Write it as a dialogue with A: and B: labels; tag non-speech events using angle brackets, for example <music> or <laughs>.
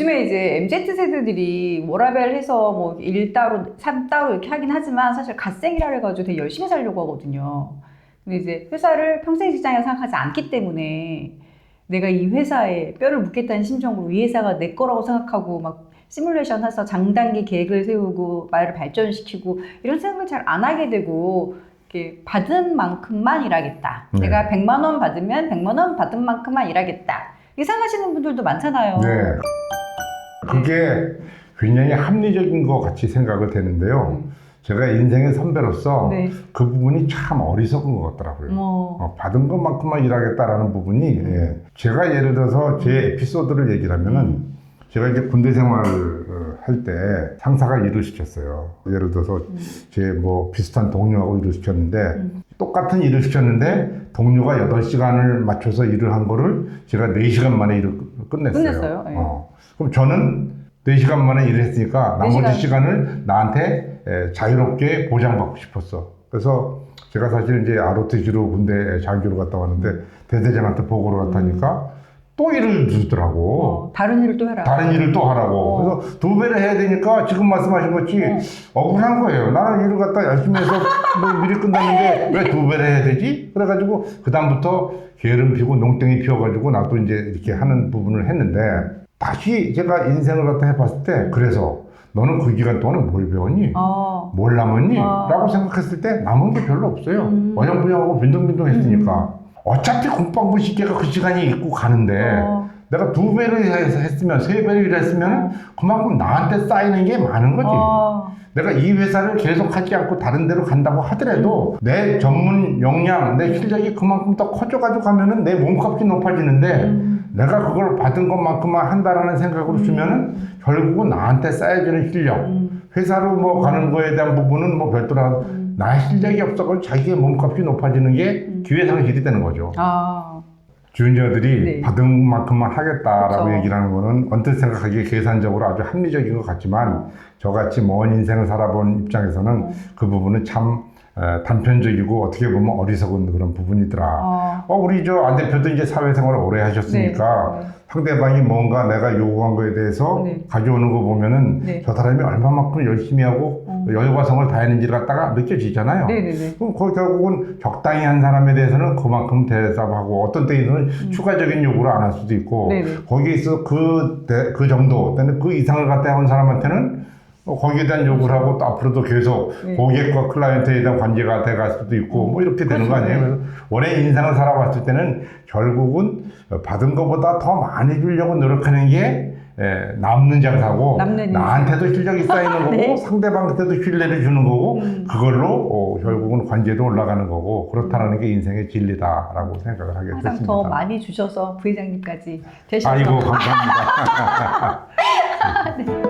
A: 요즘에 이제 MZ 세대들이 워라벨 해서 뭐 일 따로, 삶 따로 이렇게 하긴 하지만 사실 갓생이라 해가지고 되게 열심히 살려고 하거든요. 근데 이제 회사를 평생 직장이라 생각하지 않기 때문에 내가 이 회사에 뼈를 묻겠다는 심정으로 이 회사가 내 거라고 생각하고 막 시뮬레이션 해서 장단기 계획을 세우고 말을 발전시키고 이런 생각을 잘 안 하게 되고 이렇게 받은 만큼만 일하겠다.
B: 네.
A: 내가 100만 원 받으면 100만 원 받은 만큼만 일하겠다. 이렇게 생각하시는 분들도 많잖아요.
B: 네. 그게 굉장히 합리적인 것 같이 생각을 되는데요. 제가 인생의 선배로서
A: 네.
B: 그 부분이 참 어리석은 것 같더라고요.
A: 뭐
B: 어, 받은 것만큼만 일하겠다라는 부분이 예. 제가 예를 들어서 제 에피소드를 얘기를 하면은 제가 이제 군대 생활을 어, 할때 상사가 일을 시켰어요. 예를 들어서 제뭐 비슷한 동료하고 일을 시켰는데
A: 음.
B: 똑같은 일을 시켰는데 동료가 8시간을 맞춰서 일을 한 거를 제가 4시간 만에 일을 끝냈어요.
A: 끝냈어요? 예.
B: 어. 그럼 저는 4시간 만에 일을 했으니까
A: 네
B: 나머지
A: 시간.
B: 시간을 나한테 에, 자유롭게 보장받고 싶었어. 그래서 제가 사실 이제 ROTG로 군대 장교로 갔다 왔는데 대대장한테 보고를 갔다니까 또 일을 주더라고.
A: 어, 다른 일을 또 해라.
B: 다른 일을 또 하라고.
A: 어.
B: 그래서 두 배를 해야 되니까 지금 말씀하신 것이 억울한 거예요. 나는 일을 갖다 열심히 해서 뭐 일이 끝났는데 <laughs> 왜 두 배를 해야 되지? 그래가지고 그다음부터 게으름 피고 농땡이 피워가지고 나도 이제 이렇게 하는 부분을 했는데 다시 제가 인생을 갖다 해봤을 때 그래서 너는 그 기간 동안에 뭘 배웠니?
A: 어.
B: 뭘 남았니?
A: 아.
B: 라고 생각했을 때 남은 게 별로 없어요.
A: 음.
B: 어영부영하고 빈둥빈둥 했으니까. 어차피 국방부 시계가 그 시간이 있고 가는데
A: 어.
B: 내가 두 배를 해서 했으면 세 배를 했으면 그만큼 나한테 쌓이는 게 많은 거지.
A: 어.
B: 내가 이 회사를 계속 하지 않고 다른 데로 간다고 하더라도 내 전문 역량, 내 실력이 그만큼 더 커져가지고 가면은 내 몸값이 높아지는데
A: 음.
B: 내가 그걸 받은 것만큼만 한다라는 생각으로 주면은 결국은 나한테 쌓여지는 실력,
A: 음.
B: 회사로 뭐 가는 거에 대한 부분은 뭐 별도라 나의 실력이 없어서 자기의 몸값이 높아지는 게
A: 음.
B: 기회상실이 되는 거죠.
A: 아.
B: 주인자들이
A: 네.
B: 받은 만큼만 하겠다라고
A: 그쵸.
B: 얘기를 하는 거는 언뜻 생각하기에 계산적으로 아주 합리적인 것 같지만 저같이 먼 인생을 살아본 입장에서는
A: 음.
B: 그 부분은 참 에, 단편적이고 어떻게 보면 어리석은 그런 부분이더라.
A: 어.
B: 어, 우리 저 안 대표도 이제 사회생활을 오래 하셨으니까
A: 네.
B: 상대방이 뭔가 내가 요구한 거에 대해서
A: 네.
B: 가져오는 거 보면은
A: 네.
B: 저 사람이 얼마만큼 열심히 하고
A: 음.
B: 열과 성을 다했는지를 갖다가 느껴지잖아요.
A: 네네네.
B: 그럼 그 결국은 적당히 한 사람에 대해서는 그만큼 대답하고 어떤 때에는 추가적인 요구를 안 할 수도 있고
A: 음. 네네.
B: 거기에 있어 그, 대- 그 정도 또는 그 이상을 갖다 한 사람한테는 어, 거기에 대한 요구를 하고 또 앞으로도 계속
A: 네.
B: 고객과 클라이언트에 대한 관계가 돼갈 수도 있고 뭐 이렇게 되는 거
A: 그렇죠.
B: 아니에요? 그래서 원래 인생을 살아봤을 때는 결국은 받은 것보다 더 많이 주려고 노력하는 게 에, 남는 장사고
A: 남는.
B: 나한테도 실력이 쌓이는 <laughs> 거고
A: 네.
B: 상대방한테도 신뢰를 주는 거고
A: 음.
B: 그걸로 어, 결국은 관계도 올라가는 거고 그렇다는 게 인생의 진리다라고 생각을 하게
A: 항상
B: 됐습니다.
A: 더 많이 주셔서 부회장님까지 되셔서
B: 아이고 감사합니다. <laughs> <laughs>
A: 네.